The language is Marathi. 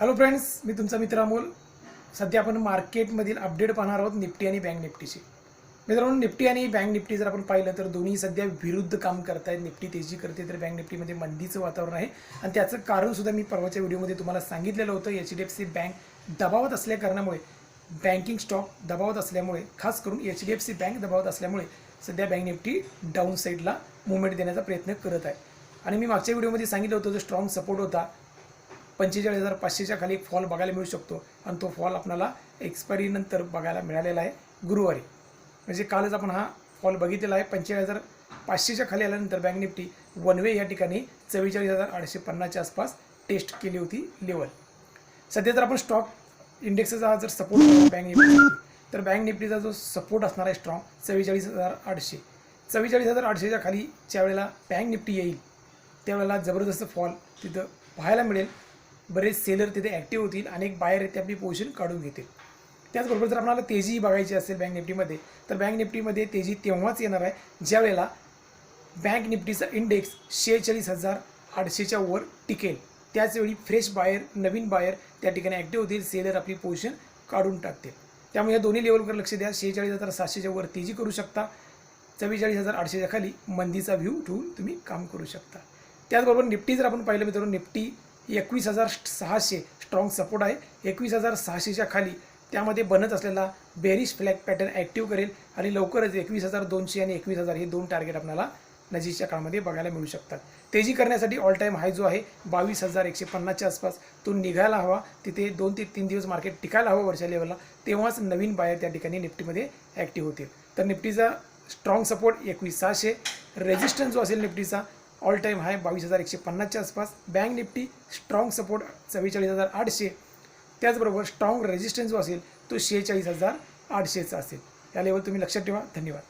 हॅलो फ्रेंड्स मी तुमचा मित्र अमोल. सध्या आपण मार्केटमधील अपडेट पाहणार आहोत निफ्टी आणि बँक निफ्टीची. मित्रांनो निफ्टी आणि बँक निफ्टी जर आपण पाहिलं तर दोन्ही सध्या विरुद्ध काम करतायत. निफ्टी तेजी करते तर बँक निफ्टीमध्ये मंदीचं वातावरण आहे. आणि त्याचं कारण सुद्धा मी परवाच्या व्हिडिओमध्ये तुम्हाला सांगितलेलं होतं. H D F C bank दबावत असल्या कारणामुळे बँकिंग स्टॉक दबावत असल्यामुळे खास करून H D F C bank दबावत असल्यामुळे सध्या बँक निफ्टी डाऊन साईडला मुवमेंट देण्याचा प्रयत्न करत आहे. आणि मी मागच्या व्हिडिओमध्ये सांगितलं होतं जो स्ट्रॉंग सपोर्ट होता पंचेचाळीस हजार पाचशेच्या खाली एक फॉल बघायला मिळू शकतो. आणि तो फॉल आपल्याला एक्सपायरीनंतर बघायला मिळालेला आहे गुरुवारी. म्हणजे कालच आपण हा फॉल बघितलेला आहे. पंचेचाळीस हजार पाचशेच्या खाली आल्यानंतर बँक निफ्टी वन वे या ठिकाणी चव्वेचाळीस हजार आठशे पन्नासच्या आसपास टेस्ट केली होती लेवल सध्या जर आपण स्टॉक इंडेक्सचा जर सपोर्ट बँक निफ्टी तर बँक निफ्टीचा जो सपोर्ट असणार आहे स्ट्रॉंग चव्वेचाळीस हजार आठशे. चव्वेचाळीस हजार आठशेच्या खाली ज्या वेळेला बँक निफ्टी येईल त्यावेळेला जबरदस्त फॉल तिथं पाहायला मिळेल. बरेच सेलर तिथे ॲक्टिव्ह होतील अनेक बायर ते आपली पोझिशन काढून घेतील. त्याचबरोबर जर आपल्याला तेजी बघायची असेल बँक निफ्टीमध्ये तर बँक निफ्टीमध्ये तेजी तेव्हाच येणार आहे ज्यावेळेला बँक निफ्टीचा इंडेक्स शेहेचाळीस हजार आठशेच्या वर टिकेल. त्याचवेळी फ्रेश बायर नवीन बायर त्या ठिकाणी ॲक्टिव्ह होतील सेलर आपली पोझिशन काढून टाकतील. त्यामुळे या दोन्ही लेवलवर लक्ष द्या. शेहेचाळीस हजार सातशेच्या वर तेजी करू शकता. चव्वेचाळीस हजार आठशेच्या खाली मंदीचा व्ह्यू ठेवून तुम्ही काम करू शकता. त्याचबरोबर निफ्टी जर आपण पाहिलं मित्रांनो निफ्टी एकवीस हजार सहाशे स्ट्रॉंग सपोर्ट आहे. एकवीस हजार सहाशेच्या खाली त्यामध्ये बनत असलेला बेरिश फ्लॅग पॅटर्न ॲक्टिव्ह करेल आणि लवकरच एकवीस हजार दोनशे आणि एकवीस हजार हे दोन टार्गेट आपल्याला नजीकच्या काळामध्ये बघायला मिळू शकतात. तेजी करण्यासाठी ऑल टाईम हाय जो आहे बावीस हजार एकशे पन्नासच्या आसपास तो निघायला हवा. तिथे दोन ते तीन दिवस मार्केट टिकायला हवं वरच्या लेवलला तेव्हाच नवीन बायर त्या ठिकाणी निफ्टीमध्ये ॲक्टिव्ह होतील. तर निफ्टीचा स्ट्रॉंग सपोर्ट एकवीस सहाशे. रेजिस्टन्स जो असेल निफ्टीचा ऑल टाईम हाय बावीस हजार एकशे पन्नासच्या आसपास. बँक निफ्टी स्ट्रॉंग सपोर्ट चव्वेचाळीस हजार आठशे. त्याचबरोबर स्ट्रॉंग रेजिस्टन्स जो असेल तो शेहेचाळीस हजार आठशेचा असेल. या लेवल तुम्ही लक्षात ठेवा. धन्यवाद.